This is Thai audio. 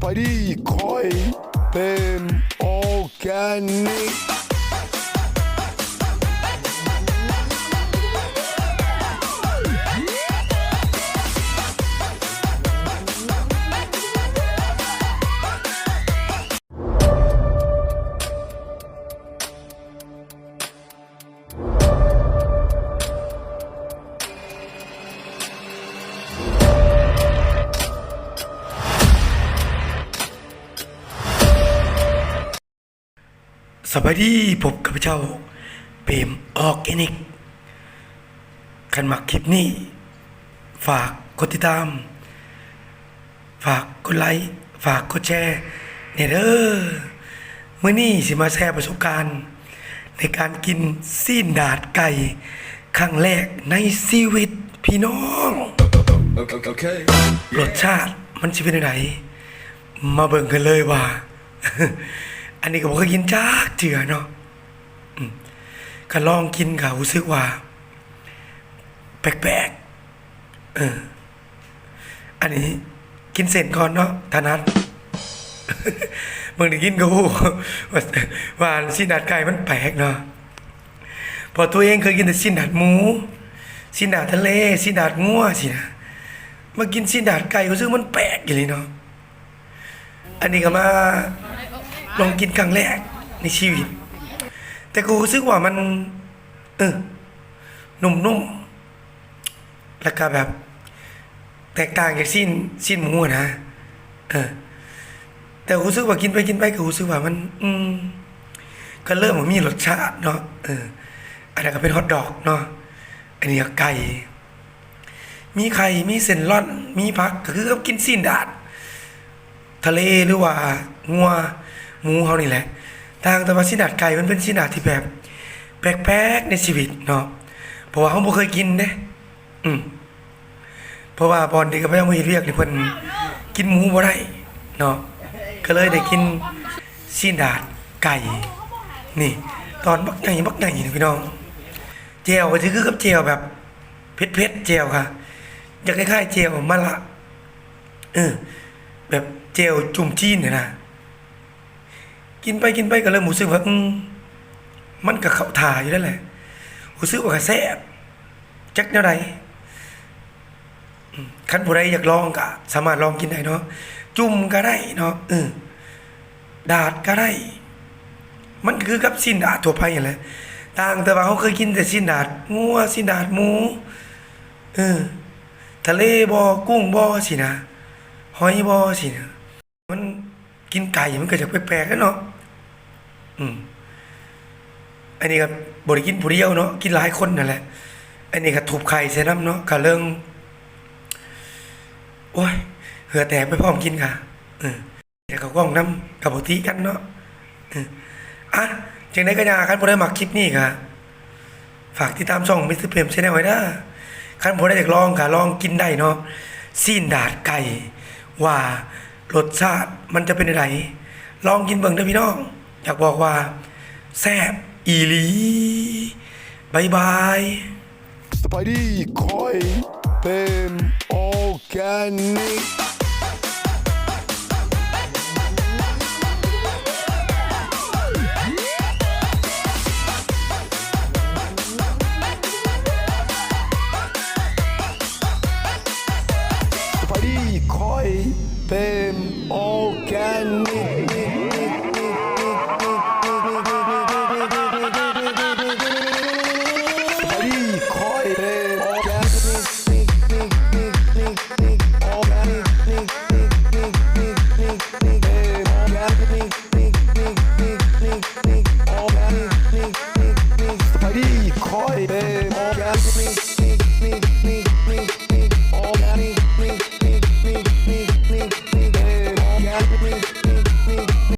ไปดีคอย เป็นออร์แกนิก สวัสดีผมกับเจ้าเปรมออร์แกนิกคันมักคลิปนี้ ฝากกดติดตาม ฝากกดไลค์ ฝากกดแชร์เนี่ยเด้อมื้อนี้สิมาแชร์ประสบการณ์ ในการกินซีนดาดไก่ ครั้งแรกในชีวิตพี่น้อง Okay. รสชาติมันจะเป็นยังไงมาเบิ่งกันเลยว่าอั นนี้ก็บอกเคยกินจากเจือเนาะอืมก็ลองกินค่ะรู้สึกว่า แปลกๆเออ อันนี้กินเสร็จก่อนเนาะทานัดเมื่อได้กินก็หูว่าว่าสิ้นดาดไก่มันแปลกเนาะพอตัวเองเคยกินแต่สิ้นดาดหมูสิ้นดาดทะเลสิ้นดาดงัวสินะมากินซีนดาดไก่รู้สึกมันแปลกอย่างนี้เนาะอันนี้ก็มา ลองกินครั้งแรกในชีวิต แต่กูรู้สึกว่ามัน เออนุ่มๆแล้วก็แบบ แตกต่างจากซีนซีนหมูนะเออแต่รู้สึกว่ากินไปกินไปก็รู้สึกว่ามัน อืมก็เริ่มมีมีรสชาติเนาะเอออันนั้นก็เป็นฮอทดอกเนาะอันนี้ก็ไก่มีไข่มีเส้นร่อน มีผักก็คือกินซีนดาด ทะเลหรือว่างัว หมูเขานี่แหละทางแต่ว่าซีนาดไก่มันเป็นซีนาดที่แบบแปลกๆในชีวิตเนาะเพราะว่าเขาบ่เคยกินเด้อืมเพราะว่าบอลเด็กก็ไม่ต้องมาเรียกนี่เพิ่นกินหมูบ่ได้เนาะก็เลยได้กินซีนาดไก่ นี่ ตอนบักใหญ่บักใหญ่นี่พี่น้องเจลก็คือกับเจลแบบเผ็ดๆเจลค่ะอยากคล้ายๆเจลมะละเออแบบเจลจุ่มจีนเนี่ยนะ กินไปกินไปก็เริ่มรู้สึกว่ามันก็เข้าทายอยู่แล้วแหละรู้สึกว่าก็แซ่บจักแนวใดอืมคันผู้ใดอยากลองก็สามารถลองกินได้เนาะจุ่มก็ได้เนาะเออดาดก็ได้ มันคือกับสิ้นดาดทั่วไปอย่างแหละต่างแต่ว่าเขาเคยกินแต่สิ้นดาดงัวสิ้นดาดหมูเออทะเลบอกุ้งบอสินะหอยบอสินะมัน กินไก่มันเก็จะแปลกๆกันเนาะอืมอันนี้ก็บริกินผู้เดียวเนาะกินหลายคนนั่นแหละ อันนี้ก็ถูกไข่ใส่น้ำเนาะก็เรื่องโอ้ยเหือแตกไปพร้อมกินค่ะเออแต่เขาก้องน้ำกับปกติกันเนาะอออะจังได้ก็อยาคันบ่ได้หมักคลิปนี้ค่ะ ฝากติดตามช่องมิสเตอร์เพมชแนลไว้นะคันผมได้อยากลองค่ะลองกินได้เนาะซีนดาดไก่ว่า รสชาติมันจะเป็นอะไรลองกินเบิ่งเด้อพี่น้อง อยากบอกว่า แซ่บอีหลีบายบายสไปดีคอยเป็นออร์แกนิก คอยเ